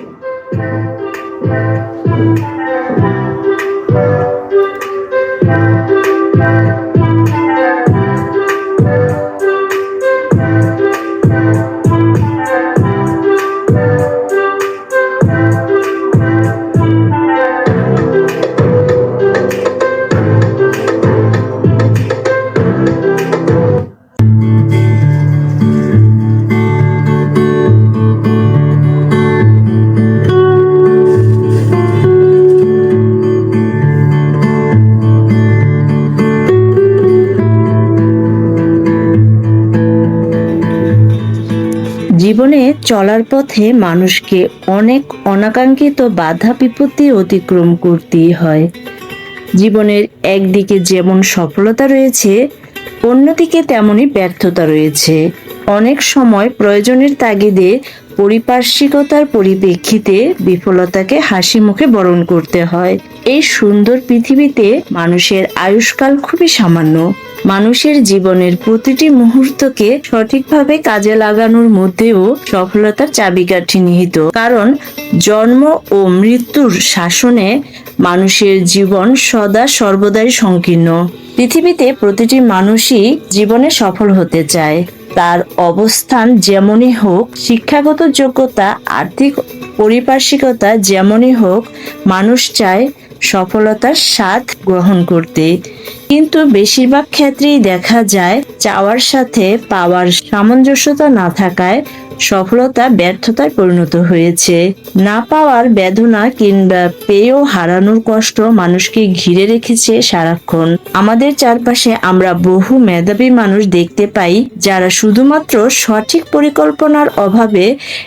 জীবনে চলার পথে মানুষকে অনেক অনাকাঙ্ক্ষিত বাধা বিপত্তি অতিক্রম করতেই হয়। জীবনের একদিকে যেমন সফলতা রয়েছে, অন্যদিকে তেমনই ব্যর্থতা রয়েছে। অনেক সময় প্রয়োজনের তাগিদে পরিপার্শ্বিকতার পরিপ্রেক্ষিতে বিফলতাকে হাসি মুখে বরণ করতে হয়। এই সুন্দর পৃথিবীতে মানুষের আয়ুষ্কাল খুবই সামান্য। মানুষের জীবনের প্রতিটি মুহূর্তকে সঠিকভাবে কাজে লাগানোর মধ্যেও সফলতার চাবিকাঠি নিহিত। কারণ জন্ম ও মৃত্যুর শাসনে মানুষের জীবন সদা সর্বদাই সংকীর্ণ। পৃথিবীতে প্রতিটি মানুষই জীবনে সফল হতে চায়। তার অবস্থান যেমনই হোক, শিক্ষাগত যোগ্যতা, আর্থিক পরিপার্শ্বিকতা যেমনই হোক, মানুষ চায় সফলতার স্বাদ গ্রহণ করতে। কিন্তু বেশিরভাগ ক্ষেত্রেই দেখা যায়, চাওয়ার সাথে পাওয়ার সামঞ্জস্যতা না থাকায় সফলতা ব্যর্থতায় পরিণত হয়েছে। না পাওয়ার বেদনা কিংবা পেয়েও হারানোর কষ্ট মানুষকে ঘিরে রেখেছে সারাক্ষণ। আমাদের চারপাশে আমরা বহু মেধাবী মানুষ দেখতে পাই, যারা শুধুমাত্র সঠিক পরিকল্পনার অভাবে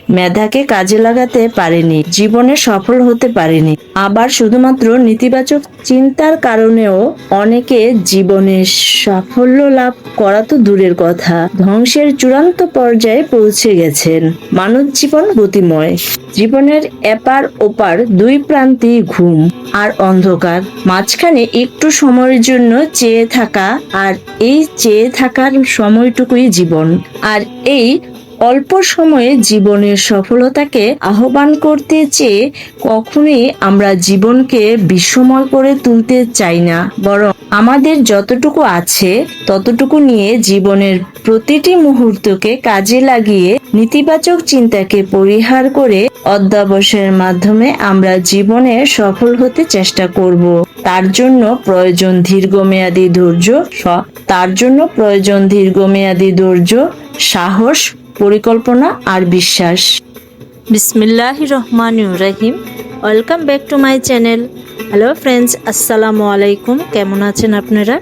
মেধাকে কাজে লাগাতে পারেনি, জীবনে সফল হতে পারেনি। আবার শুধুমাত্র নেতিবাচক চিন্তার কারণেও অনেকে জীবনে সাফল্য লাভ করা তো দূরের কথা। ধ্বংসের চূড়ান্ত পর্যায়ে পৌঁছে গেছেন মানব জীবন গতিময়। জীবনের এপার ওপার দুই প্রান্তেই ঘুম আর অন্ধকার। মাঝখানে একটু সময়ের জন্য চেয়ে থাকা আর এই চেয়ে থাকার সময়টুকুই জীবন। আর এই অল্প সময়ে জীবনের সফলতাকে আহ্বান করতে চেয়ে কখনোই আমরা জীবনকে বিস্ময় করে তুলতে চাই না। বরং আমাদের যতটুকু আছে, ততটুকু নিয়ে জীবনের প্রতিটি মুহূর্তকে কাজে লাগিয়ে নেতিবাচক চিন্তাকে পরিহার করে অধ্যাবসায়ের মাধ্যমে আমরা জীবনে সফল হতে চেষ্টা করব। তার জন্য প্রয়োজন দীর্ঘমেয়াদী ধৈর্য তার জন্য প্রয়োজন দীর্ঘমেয়াদী ধৈর্য, সাহস পরিকল্পনা আর বিশ্বাস। বিসমিল্লাহ রহমান রাহিম। Welcome back to my channel. Hello friends, আসসালামু আলাইকুম। কেমন আছেন আপনারা?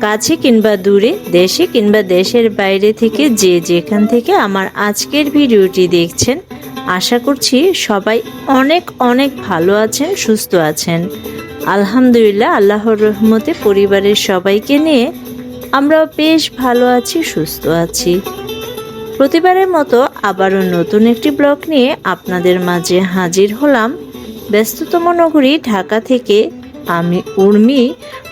কাছে কিংবা দূরে, দেশে কিংবা দেশের বাইরে থেকে যে যেখান থেকে আমার আজকের ভিডিওটি দেখছেন, আশা করছি সবাই অনেক অনেক ভালো আছেন, সুস্থ আছেন। আলহামদুলিল্লাহ, আল্লাহর রহমতে পরিবারের সবাইকে নিয়ে আমরাও বেশ ভালো আছি, সুস্থ আছি। প্রতিবারের মতো আবারও নতুন একটি ব্লগ নিয়ে আপনাদের মাঝে হাজির হলাম। ব্যস্ততম নগরী ঢাকা থেকে আমি উর্মি,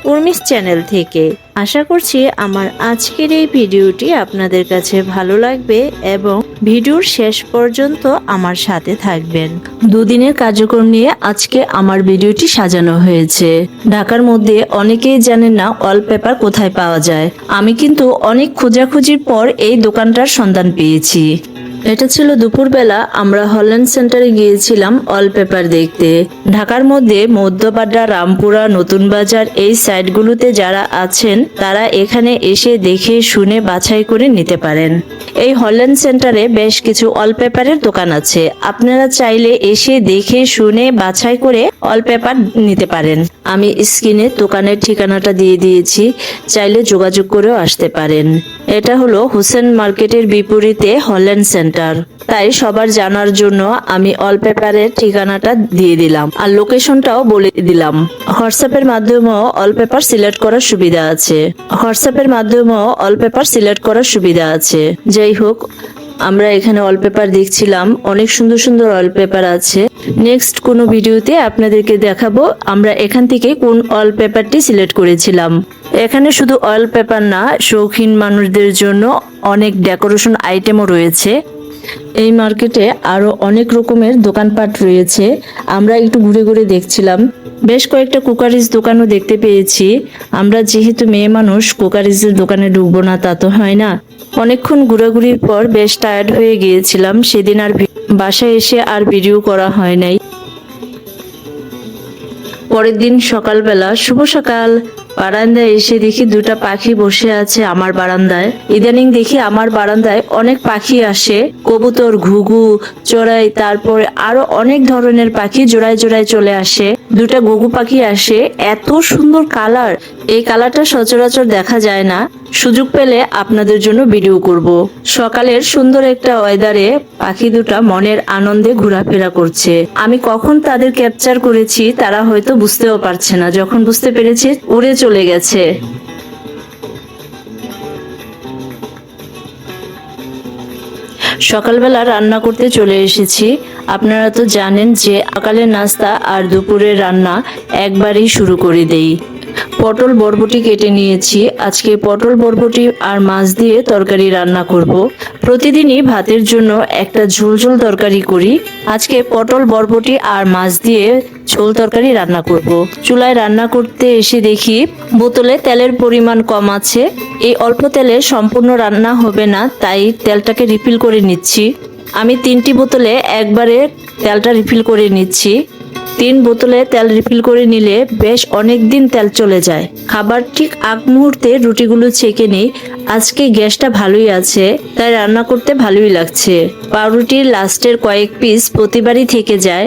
উর্মিস চ্যানেল থেকে। আশা করছি আমার আজকের এই ভিডিওটি আপনাদের কাছে ভালো লাগবে এবং ভিডিওর শেষ পর্যন্ত আমার সাথে থাকবেন। দুদিনের কার্যক্রম নিয়ে আজকে আমার ভিডিওটি সাজানো হয়েছে। ঢাকার মধ্যে অনেকেই জানেন না ওয়ালপেপার কোথায় পাওয়া যায়। আমি কিন্তু অনেক খোঁজাখুঁজির পর এই দোকানটার সন্ধান পেয়েছি। এটা ছিল দুপুরবেলা। আমরা হল্যান্ড সেন্টারে গিয়েছিলাম ওয়ালপেপার দেখতে। ঢাকার মধ্যে মধ্যপাড্ডা রামপুরা নতুন বাজার এই সাইটগুলোতে যারা আছেন, তারা এখানে এসে দেখে, শুনে, বাছাই করে নিতে পারেন। এই হল্যান্ড সেন্টারে বেশ কিছু ওয়ালপেপারের দোকান আছে। আপনারা চাইলে এসে দেখে, শুনে, বাছাই করে ওয়ালপেপার নিতে পারেন। আমি স্ক্রিনে দোকানের ঠিকানাটা দিয়ে দিয়েছি। চাইলে যোগাযোগ করেও আসতে পারেন। এটা হলো হোসেন মার্কেটের বিপরীতে হল্যান্ড সেন্টার। তাই সবার জানার জন্য আমি অলপেপারের ঠিকানাটা দিয়ে দিলাম আর লোকেশনটাও বলে দিলাম। হোয়াটসঅ্যাপের মাধ্যমেও অলপেপার সিলেক্ট করার সুবিধা আছে। হোয়াটসঅ্যাপের মাধ্যমেও অলপেপার সিলেক্ট করার সুবিধা আছে। যাই হোক, আমরা এখানে ওয়ালপেপার দেখছিলাম। অনেক সুন্দর সুন্দর ওয়ালপেপার আছে। নেক্সট কোনো ভিডিওতে আপনাদেরকে দেখাবো আমরা এখান থেকে কোন ওয়ালপেপারটি সিলেক্ট করেছিলাম। এখানে শুধু ওয়ালপেপার না, শৌখিন মানুষদের জন্য অনেক ডেকোরেশন আইটেমও রয়েছে। এই মার্কেটে আরও অনেক রকমের দোকানপাট রয়েছে। আমরা একটু ঘুরে ঘুরে দেখছিলাম। বেশ কয়েকটা কুকারিজ দোকানও দেখতে পেয়েছি। আমরা যেহেতু মেয়ে মানুষ, কুকারিজের দোকানে ঢুকবো না, তা তো হয় না। অনেকক্ষণ ঘোরাঘুরির পর বেশ টায়ার্ড হয়ে গিয়েছিলাম। সেদিন আর বাসায় এসে আর ভিডিও করা হয় নাই। পরের দিন সকালবেলা, শুভ সকাল। বারান্দায় এসে দেখি দুটা পাখি বসে আছে আমার বারান্দায়। ইদানিং দেখি আমার বারান্দায় অনেক পাখি আসে, কবুতর, ঘুঘু, চড়াই, তারপরে আরও অনেক ধরনের পাখি জোড়ায় জোড়ায় চলে আসে। দুটা ঘুঘু পাখি আসে, এত সুন্দর কালার। এই কালারটা সচরাচর দেখা যায় না। সুযোগ পেলে আপনাদের জন্য ভিডিও করব। সকালের সুন্দর একটা ওয়েদারে পাখি দুটা মনের আনন্দে ঘোরাফেরা করছে। আমি কখন তাদের ক্যাপচার করেছি তারা হয়তো বুঝতেও পারছে না, যখন বুঝতে পেরেছে উড়ে চলে গেছে। সকালবেলা রান্না করতে চলে এসেছি। আপনারা তো জানেন যে সকালের নাস্তা আর দুপুরের রান্না একবারেই শুরু করে দেই। পটল বরবটি কেটে নিয়েছি। আজকে পটল বরবটি আর মাছ দিয়ে তরকারি রান্না করব। প্রতিদিনই ভাতের জন্য একটা ঝোল ঝোল তরকারি করি। আজকে পটল বরবটি আর মাছ দিয়ে ঝোল তরকারি রান্না করব। চুলায় রান্না করতে এসে দেখি বোতলে তেলের পরিমাণ কম আছে। এই অল্প তেলে সম্পূর্ণ রান্না হবে না, তাই তেলটাকে রিফিল করে নিচ্ছি। আমি তিনটি বোতলে একবারে তেলটা রিফিল করে নিচ্ছি। তিন বোতলে তেল রিফিল করে নিলে বেশ অনেক দিন তেল চলে যায়। খাবার ঠিক আগ মুহূর্তে রুটিগুলো ছেঁকে নিই। আজকে গ্যাসটা ভালোই আছে, তাই রান্না করতে ভালোই লাগছে। পাউরুটির লাস্টের কয়েক পিস প্রতিবারই থেকে যায়।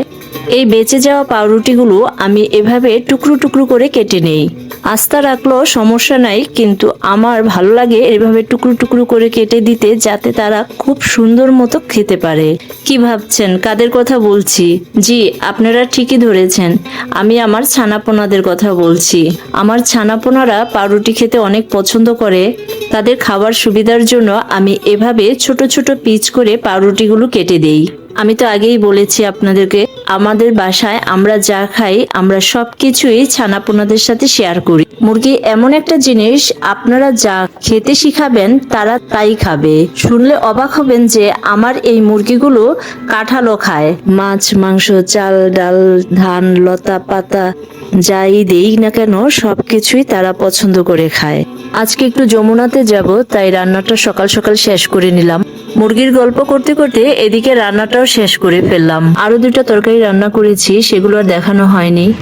এই বেঁচে যাওয়া পাউরুটিগুলো আমি এভাবে টুকরো টুকরো করে কেটে নেই। আস্থা রাখলেও সমস্যা নাই, কিন্তু আমার ভালো লাগে এভাবে টুকরো টুকরো করে কেটে দিতে যাতে তারা খুব সুন্দর মতো খেতে পারে। কি ভাবছেন? কাদের কথা বলছি? জি, আপনারা ঠিকই ধরেছেন। আমি আমার ছানাপোনাদের কথা বলছি। আমার ছানাপোনারা পাউরুটি খেতে অনেক পছন্দ করে। তাদের খাবার সুবিধার জন্য আমি এভাবে ছোট ছোট পিচ করে পাউরুটিগুলো কেটে দেই। আমি তো আগেই বলেছি আপনাদেরকে, আমাদের বাসায় আমরা যা খাই, আমরা সব কিছুই ছানাপোনাদের সাথে শেয়ার করি। মুরগি এমন একটা জিনিস, আপনারা যা খেতে শিখাবেন, তারা তাই খাবে। শুনলে অবাক হবেন যে আমার এই মুরগিগুলো কাঁঠালও খায়। মাছ, মাংস, চাল, ডাল, ধান, লতা, পাতা, যাই দেই না কেন, সবকিছুই তারা পছন্দ করে খায়। আজকে একটু যমুনাতে যাব, তাই রান্নাটা সকাল সকাল শেষ করে নিলাম। মুরগির গল্প করতে করতে এদিকে রান্নাটাও শেষ করে ফেললাম। আরও দুটা তরকারি রান্না করেছি, সেগুলো আর দেখানো হয়নি।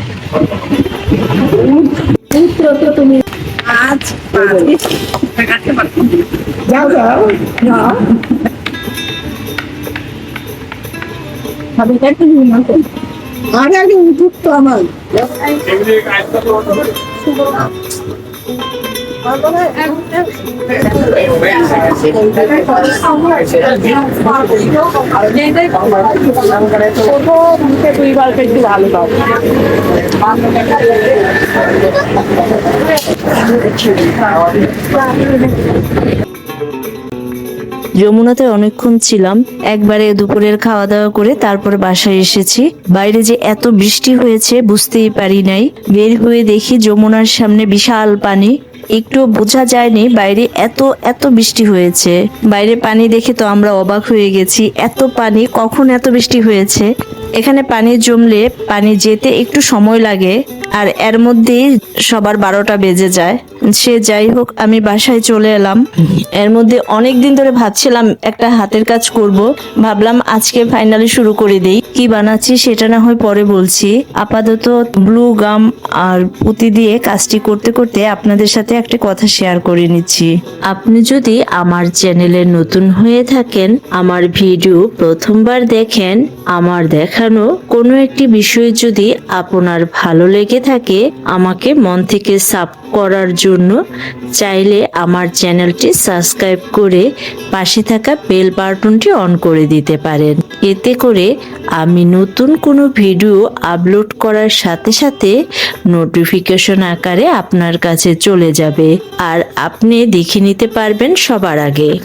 আমার। যমুনাতে অনেকক্ষণ ছিলাম, একবারে দুপুরের খাওয়া দাওয়া করে তারপর বাসায় এসেছি। বাইরে যে এত বৃষ্টি হয়েছে বুঝতেই পারি নাই। বের হয়ে দেখি যমুনার সামনে বিশাল পানি। একটু বোঝা যায়নি বাইরে এত এত বৃষ্টি হয়েছে। বাইরে পানি দেখে তো আমরা অবাক হয়ে গেছি, এত পানি, কখন এত বৃষ্টি হয়েছে? এখানে পানি জমলে পানি যেতে একটু সময় লাগে, আর এর মধ্যেই সবার বারোটা বেজে যায়। সে যাই হোক, আমি বাসায় চলে এলাম। এর মধ্যে অনেক দিন ধরে ভাবছিলাম একটা হাতের কাজ করব। ভাবলাম আজকে ফাইনালি শুরু করে দেই। কি বানাচ্ছি সেটা না হয় পরে বলছি। আপাতত ব্লু গাম আর পুঁতি দিয়ে কাজটি করতে করতে আপনাদের সাথে একটা কথা শেয়ার করে নিচ্ছি। আপনি যদি আমার চ্যানেলে নতুন হয়ে থাকেন, আমার ভিডিও প্রথমবার দেখেন, আমার দেখানো কোনো একটি বিষয় যদি আপনার ভালো লেগে থাকে, আমাকে মন থেকে সাব করার জন্য চাইলে আমার চ্যানেলটি সাবস্ক্রাইব করে পাশে থাকা বেল বাটনটি অন করে দিতে পারেন। এতে করে আমি নতুন কোনো ভিডিও আপলোড করার সাথে সাথে নোটিফিকেশন আকারে আপনার কাছে চলে যাবে। আর আপনি দেখে নিতে পারবেন সবার আগে।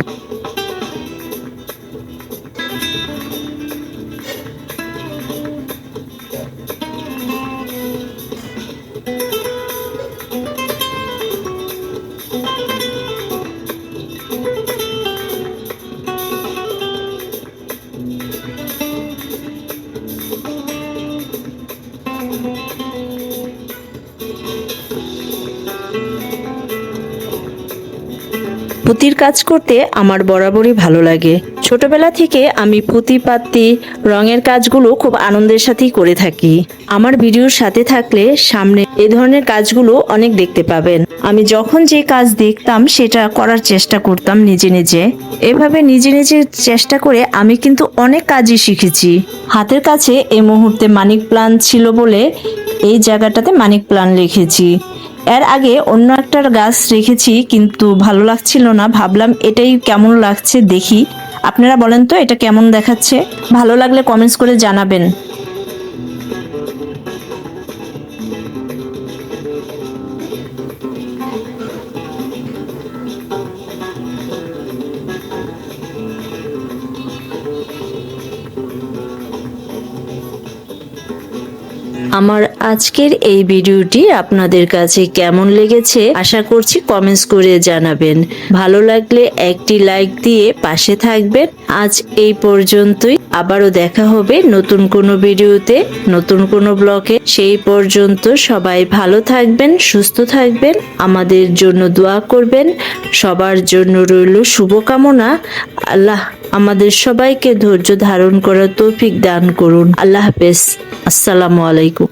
পুঁতির কাজ করতে আমার বরাবরই ভালো লাগে। ছোটবেলা থেকে আমি পুঁতি, পাত্তি, রঙের কাজগুলো খুব আনন্দের সাথেই করে থাকি। আমার ভিডিওর সাথে থাকলে সামনে এ ধরনের কাজগুলো অনেক দেখতে পাবেন। আমি যখন যে কাজ দেখতাম সেটা করার চেষ্টা করতাম নিজে নিজে। এভাবে নিজে নিজে চেষ্টা করে আমি কিন্তু অনেক কাজই শিখেছি। হাতের কাছে এই মুহূর্তে মানিক প্লান ছিল বলে এই জায়গাটাতে মানিক প্লান লিখেছি। এর আগে অন্য একটা গাছ রেখেছি, কিন্তু ভালো লাগছিল না। ভাবলাম এটাই কেমন লাগছে দেখি। আপনারা বলেন তো এটা কেমন দেখাচ্ছে? ভালো লাগলে কমেন্টস করে জানাবেন। আমার আজকের এই ভিডিওটি আপনাদের কাছে কেমন লেগেছে আশা করছি কমেন্টস করে জানাবেন। ভালো লাগলে একটি লাইক দিয়ে পাশে থাকবেন। আজ এই পর্যন্তই। আবারও দেখা হবে নতুন কোনো ভিডিওতে, নতুন কোনো ব্লগে সেই পর্যন্ত সবাই ভালো থাকবেন, সুস্থ থাকবেন, আমাদের জন্য দোয়া করবেন। সবার জন্য রইল শুভকামনা। আল্লাহ আমাদের সবাইকে ধৈর্য ধারণ করার তৌফিক দান করুন। আল্লাহ হাফেজ। আসসালামু আলাইকুম।